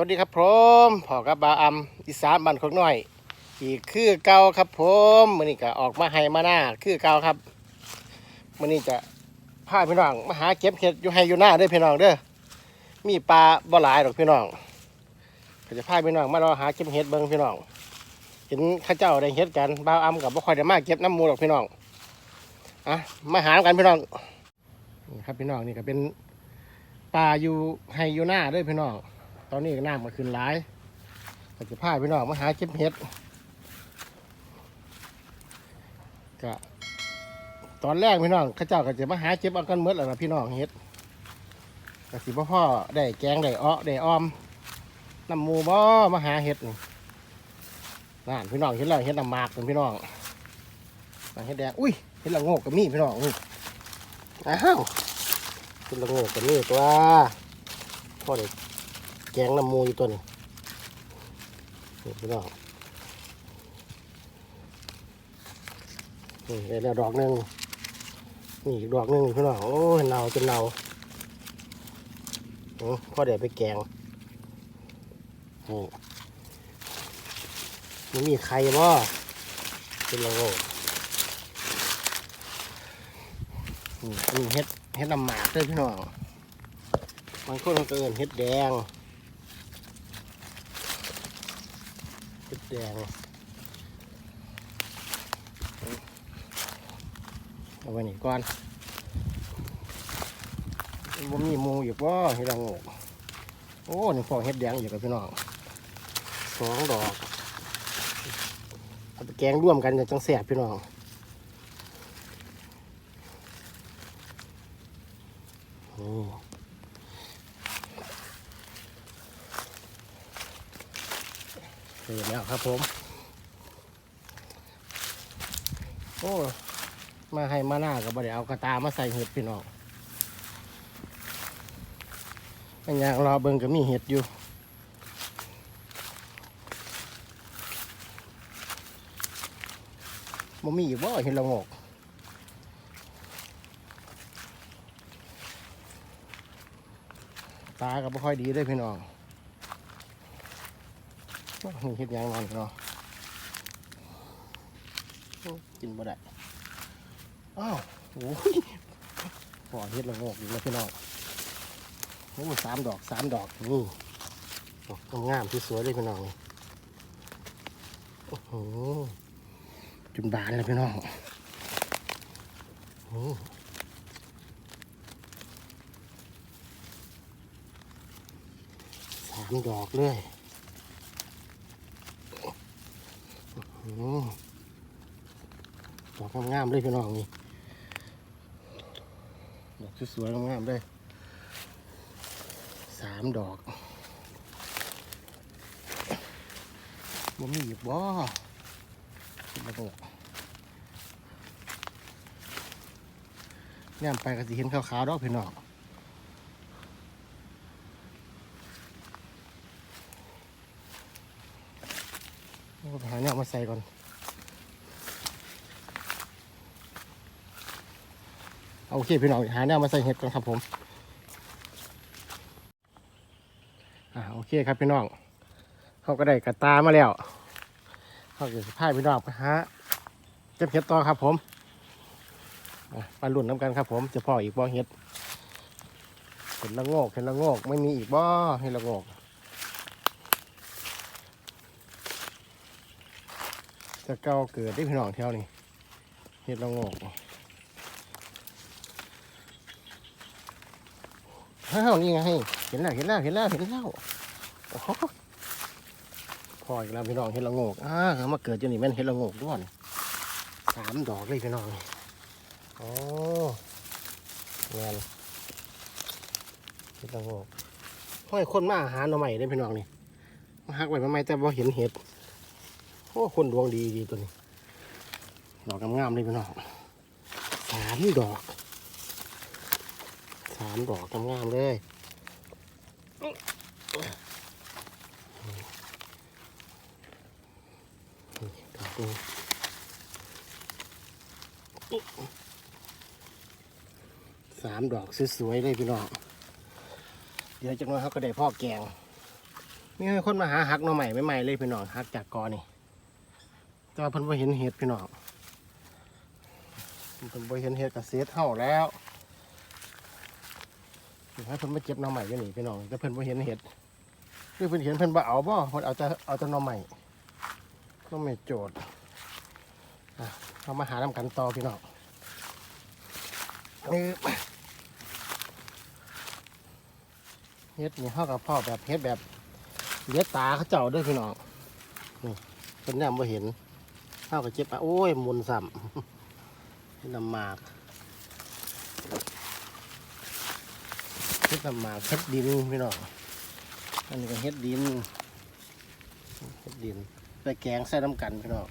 สวัสดีครับผมพ่อกับบาอัมอีสานบ้านของน้อย อีกคือเก่าครับผมมื้อนี้ก็ออกมาให้มาหน้าคือเก่าครับมื้อนี้จะพาพี่น้องมาหาเก็บเห็ดอยู่ให้อยู่หน้าเด้อพี่น้องเด้อมีปลาบ่หลายดอกพี่น้องก็จะพาพี่น้องมารอหาเก็บเห็ดเบิ่งพี่น้อง เห็นข้าเจ้าได้เห็ดกันบาอัมกับบ่ค่อยได้มาเก็บน้ำมูดอกพี่น้องอะมาหากันพี่น้องนี่ครับพี่น้องนี่ก็เป็นปลาอยู่ให้อยู่หน้าเด้อพี่น้อง ตอนนี้ก็น้ำมันขึ้นหลายก็จะพาพี่น้องมาหาเก็บเห็ดก็ตอนแรกพี่น้องข้าเจ้าก็จะมาหาเก็บเอากันเมื่อแล้วนะพี่น้องเห็ดก็สิบ่พ่อได้แกงได้อ้อได้ออมน้ำมูบ่มาหาเห็ดนี่นั่นพี่น้องเห็ดแล้วเห็ดน้ำมากเป็นพี่น้องเห็ดแดงอุ้ยเห็ดละโงกกับนี่พี่น้องนี่อ้าวเห็ดละโงกกับนี่ตัวพ่อได้ แกงน้ำมูอยู่ตัวนี้นี่พี่น้องนี่ได้แล้วดอกหนึ่งนี่อีกดอกหนึ่งพี่น้องโอ้ยเน่าจนเนาโอ้พ่อเดี๋ยวไปแกงนี่มันมีไข่บ่เป็นลโงกนี่อันนี้เฮ็ดเฮ็ดน้ำหมากด้วยพี่น้องบางคนก็เอินเฮ็ดแดง เห็ดแดงเอาไว้นี่ก่อนว่มีมูอยู่ป่เห็ดละโงกโอ้นี่พอเห็ดแดงอยู่กับพี่น้องสองดอกเอาไปแกงร่วมกันจะจังแสบพี่น้องนี่ เสร็จแล้วครับผม โอ้ มาให้มาหน้ากับบไดเอากระตามาใส่เห็ดพี่น้องอันอยางรอเบิ่งก็มีเห็ดอยู่บ่มีอยู่บ่เห็ดละโงกตาก็บ่ค่อยดีเลยพี่น้อง นี่เห็ดยังนอนเนาะกินบ่ได้ อ้าวโอ้ยพอเห็ดละโงกอยู่นะพี่น้องโอ้สามดอกสามดอกนี่โอ้งามที่สวยเลยพี่น้องนี่โอ้โหจุนบานเลยพี่น้องโอ้สามดอกเลย อืม ดอกงามๆเลยพี่น้องนี่ดอกสวยๆงามๆเลยสามดอกมันมีอีกบ่มาบอกแนมไปก็สิเห็นขาวๆดอกพี่น้องโอ้ไป หาเนี่ยมาใส่ก่อนโอเคพี่น้องหาแนวมาใส่เห็ดกันครับผม อ่าโอเคครับพี่น้องเขาก็ได้กระตามาแล้วเขาจะพายพี่น้องไปหาเก็บเห็ดต่อครับผมอะมาลุ่นน้ำกันครับผมจะพ่ออีกบ่อเห็ดเห็ดละโงกเห็ดละโงกไม่มีอีกบ่อเห็ดละโงก จะเก่าเกิดได้พี่น้องแถวนี้เห็ดละโงกอ้าวนี่ไง เห็นแล้วเห็นแล้วเห็นแล้วเห็นแล้วโอ้โหพออีกแล้วพี่น้องเห็นละโงกอ่ามาเกิดจนนี่แมันเห็นละโงกด้วยสามดอกเลยพี่น้องโอ้เงินเห็นละโงกห้อยคนมาอาหารเราใหม่เลยพี่น้องนี่มาหักไว้มาใหม่แต่ว่เห็นเห็ด โอ้คนดวงดีดีตัวนี้ ดอกงามๆเลยพี่น้องสามดอกสามดอกงามๆเลยดอกนี้สามดอกสวยๆเลยพี่น้องเดี๋ยวจังน้อยเขาก็ได้พ่อแกงมีคนมาหาหักหน่อใหม่ใหม่เลยพี่น้องหักจากกอนี่ แต่ว่าเพิ่นบ่เห็นเห็ดพี่น้องเพิ่นบ่เห็นเห็ดกับเสียเท่าแล้วให้เพิ่นมาเก็บหน่อใหม่อยู่นี่พี่น้องแต่เพิ่นบ่เห็นเห็ดคือเพิ่นเห็นเพิ่นบ่เอาบ่เพิ่นเอาแต่เอาแต่หน่อใหม่หน่อใหม่โจทย์อะเรามาหานํกันต่อพี่น้องนี่เฮ็ดนี่เฮากับพ่อแบบเฮ็ดแบบเลี้ยตาเขาเจ้าด้วยพี่น้องนี่เป็นแนมบ่เห็น เข้ากับเจ็บปะโอ้ยมุนซ้ำเฮ็ดน้ำหมากเฮ็ดนำหมากเฮ็ดดินพี่น้องอันนี้ก็เฮ็ดดินเฮ็ดดินไปแกงใส่น้ำกันพี่น้อง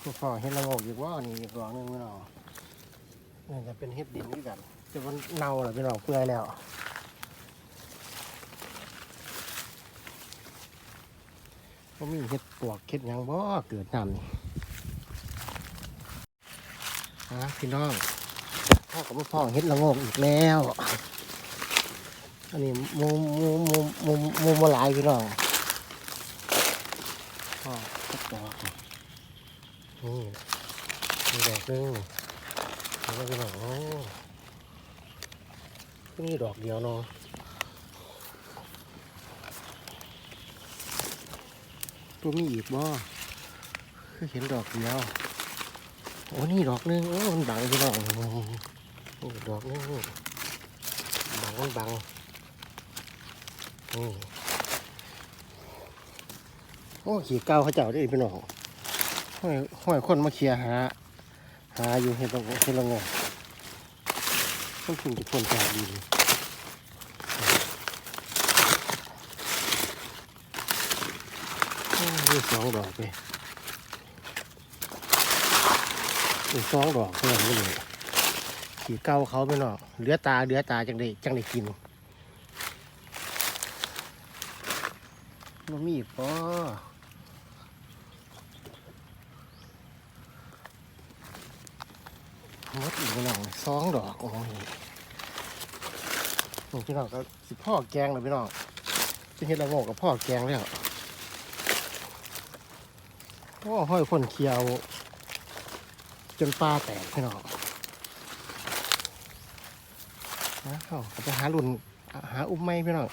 พวกพ่อเฮ็ดละโงกอยู่ว่านี่อีกรองหนึงพี่น้องนี่จะเป็นเห็ดดินด้วยกันจะมันเน่าแล้วพี่น้องเปื่อยแล้ว ก็มีเห็ดปวกเห็ดยังบ่เกิดน้ำนี่ฮะพี่น้องพ่อกับพ่อเห็ดละงกอีกแล้วอันนี้มูมูมูมูมูมาหลายพี่น้องพ่อเห็ดดอกนี่มีดอกนึงแล้วก็บอกโอ้ก็มีดอกเดียวเนาะ ตัวมีอีกบ่คือเห็นดอกเดียว โอ้นี่ดอกหนึงโอ้มันบังพี่น้องนี่ดอกหนึงบังมันบังนี่โอ้ขี่เก้าเขาเจ้าได้พี่น้องห้อยห้อยคนมาเคลียหา หาอยู่เห็ดละโงเห็ดละโงต้องถึงจะควรจะดี นี่สองดอกเลยนี่สองดอกเท่านั้นเลยขี่เก้าเขาไปเนาะเหลือตาเหลือตาจังได้จังได้กินมันมีอีกปอมดอีกหน่องสองดอกโอ้ยนี่พี่น้องก็สิพ่อแกงเลยพี่น้องจะเห็นละโงกกับพ่อแกงแล้ว โอ้ห้อยคนเคียว จนปลาแตกพี่น้องนะเขาก็ไปหารุ่นหาอุ้มไม้พี่น้อง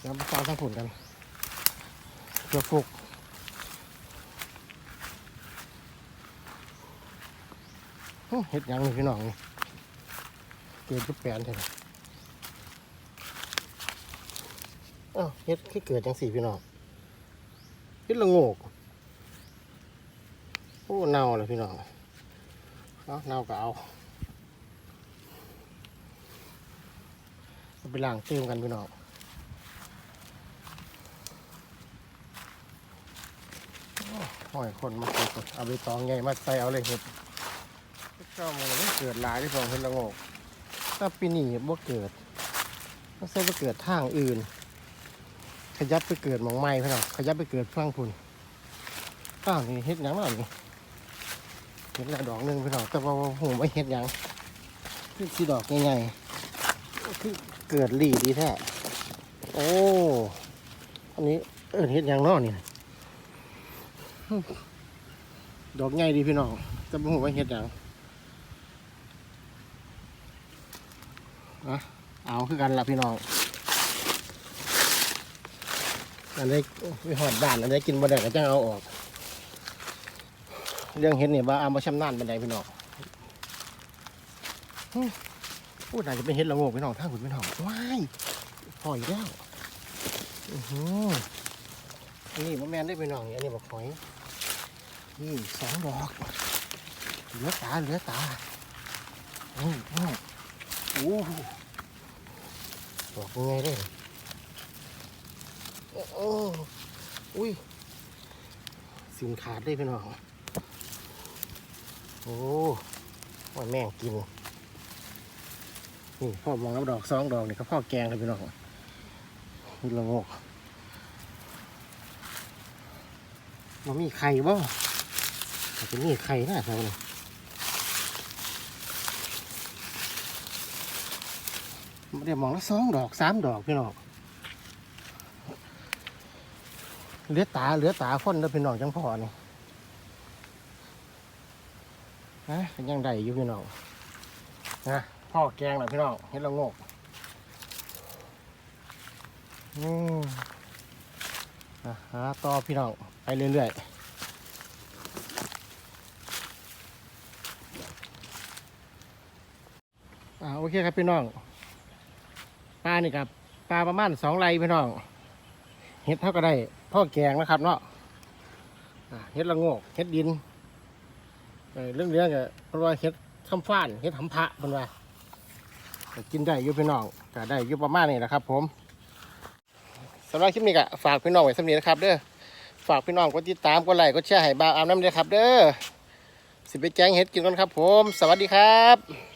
เดี๋ยวมาฟังทางผลกันเพื่อฟุกเห็ดยังนี่พี่น้องนี่เกิดจุดแปลนใช่ไหมอ้าวเห็ดคือเกิดจังสี่พี่น้อง เห็ดละโงก โอ้เน่าเลยพี่น้องเอาเน่าก็เอาไปล้างเติมกันพี่น้องห้อยคนมาเกิดเอาไปตองไงมาใส่เอาเลยเห็ดก็มันไม่เกิดหลายที่ผมเห็นละโงกถ้าปีนี้บ่เกิดต้องใช่ไปเกิดทางอื่น ขยับไปเกิดหมองไม้พี่น้องขยับไปเกิดฟังพุ่นอ้าวนี่เฮ็ดหยังน่ะนี่เห็ดละดอกหนึงพี่น้องแต่ว่าผมไม่เฮ็ดหยังคือสีดอกใหญ่ๆคือเกิดหลีดีแท้โอ้อันนี้เออเฮ็ดหยังนาะนี่ดอกใหญ่ดีพี่น้องแต่ผมว่เฮ็ดหยังเอาคือกันละพี่น้อง อันนี้วิหอดด่านอันนี้กินบ่ได้ก็จังเอาออก เรื่องเห็ดเนี่ยว่าเอามาชำนาญเป็นไดพี่น้องพูดอาจจะเป็นเห็ดละโงกพี่น้องถ้าคุณพี่น้องว้ายหอยแล้วอือหืออันนี้มันแมนได้พี่น้องอันนี้บอกหอยนี่สองดอกเหลือตาเหลือตาโอ้โหบอกยังไงได้ โอ้อุ้ยสิงขาดเลยพี่น้อง โอ้ว่าแม่งกิน นี่พ่อมองน้ำดอกสองดอกนี่ก็พ่อแกงเลยพี่น้องนี่ละงกมันมีไข่บ่อาจจะมีไข่น่าถวนี้ไม่ได้มองแล้วสองดอกสามดอกพี่น้อง เหลือตาเหลือตาพ่นแล้วพี่น้องจังพอนี่นะเป็นยังไดอยู่พี่น้องนะพ่อแกงหน่อยพี่น้องเห็ดละโงกอืมอะหาต่อพี่น้องไปเรื่อยๆอ่าโอเคครับพี่น้องปลานี่ครับปลาประมาณสองไร่พี่น้องเห็ดเท่าก็ได้ พ่อแกงนะครับเนาะเห็ดละโงกเห็ดดินเรื่องเรื่องก็เพราะว่าเห็ดคำฟ้านเห็ดหำพระเป็นว่าก็กินได้ยู่พี่น้องก็ได้ยู่ประมาณนี้แหละครับ ผมสำหรับคลิปนี้ก็ฝากพี่น้องไว้สำนีนะครับ เด้อฝากพี่น้องกดติดตามกดไลค์กดแชร์ให้บ่าวอามน้ำเด้อครับ เด้อสิไปแจ้งเห็ดกินกันครับ ผม สวัสดีครับ